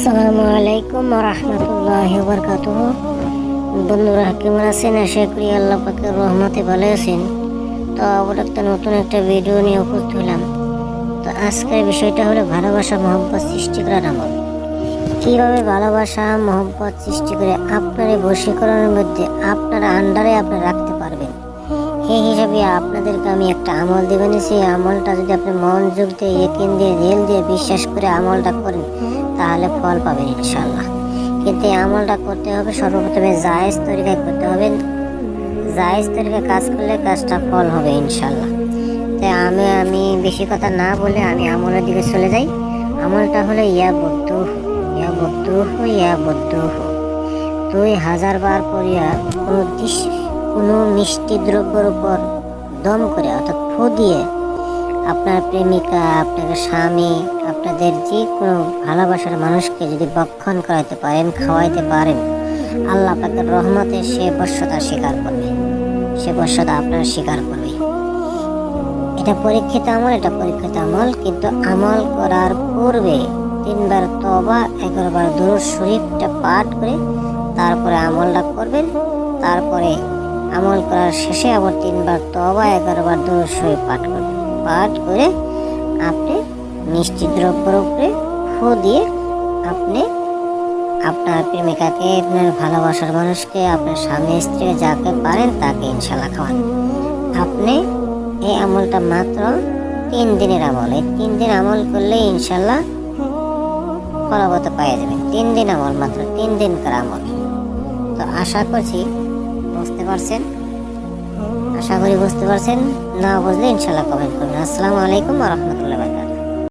আসসালামু আলাইকুম রহমতুল্লাহ বরকাত বন্ধুরা, কেমন আছেন? আশা করি আল্লাহ পাকের রহমতে ভালো আছেন। তো আবার একটা নতুন একটা ভিডিও নিয়ে উপস্থিত হলাম। তো আজকের বিষয়টা হলো ভালোবাসা, মহব্বত সৃষ্টি করার আমল। কীভাবে ভালোবাসা, মহব্বত সৃষ্টি করে আপনার এই বশীকরণের মধ্যে আপনার আন্ডারে আপনি রাখতে পারবেন? সেই হিসাবে আপনাদেরকে আমি একটা আমল দেবেন সেই আমলটা যদি আপনি মনোযোগ দিয়ে একিন দিয়ে, রেল দিয়ে বিশ্বাস করে আমলটা করেন, তাহলে ফল পাবেন ইনশাল্লাহ কিন্তু এই আমলটা করতে হবে, সর্বপ্রথমে জায়েজ তরিকায় করতে হবে। জায়েজ তরিকায় কাজ করলে কাজটা ফল হবে ইনশাল্লাহ তাই আমি আমি বেশি কথা না বলে আমি আমলের দিকে চলে যাই। আমলটা হলো ইয়া বদ্ধ ইয়া বদ্ধ ইয়া বদ্ধ দুই হাজার বার পরিয়া কোনো কোনো মিষ্টি দ্রব্যের উপর দম করে, অর্থাৎ ফু দিয়ে আপনার প্রেমিকা, আপনার স্বামী, আপনাদের যে কোনো ভালোবাসার মানুষকে যদি বক্ষণ করাইতে পারেন, খাওয়াইতে পারেন, আল্লাহ পাকের রহমতে সে বশ্যতা স্বীকার করবে। সে বশ্যতা আপনার স্বীকার করবে। এটা পরীক্ষিত আমল, এটা পরীক্ষিত আমল, কিন্তু আমল করার পূর্বে তিনবার তবা এগারোবার দুরুদ শরীফটা পাঠ করে তারপরে আমলটা করবেন, তারপরে আমল করার শেষে আবার তিনবার তবা এগারোবার শরীফ পাঠ করবেন। পাঠ করে আপনি মিষ্টি দ্রব্যের উপরে ফু দিয়ে আপনি আপনার প্রেমিকাকে আপনার ভালোবাসার মানুষকে, আপনার স্বামী, স্ত্রী যাকে পারেন তাকে ইনশাল্লাহ খাওয়ান। আপনি এই আমলটা মাত্র তিন দিনের আমল। এই তিন দিন আমল করলে ইনশাল্লাহ ফলাবত পাওয়া যাবে। তিন দিন আমল মাত্র, তিন দিন করা আমল। তো আশা করছি বুঝতে পারছেন? আশা করি বুঝতে পারছেন। না বুঝলে ইনশাল্লাহ কমেন্ট করবেন। আসসালামু আলাইকুম রহমতুল্লাহ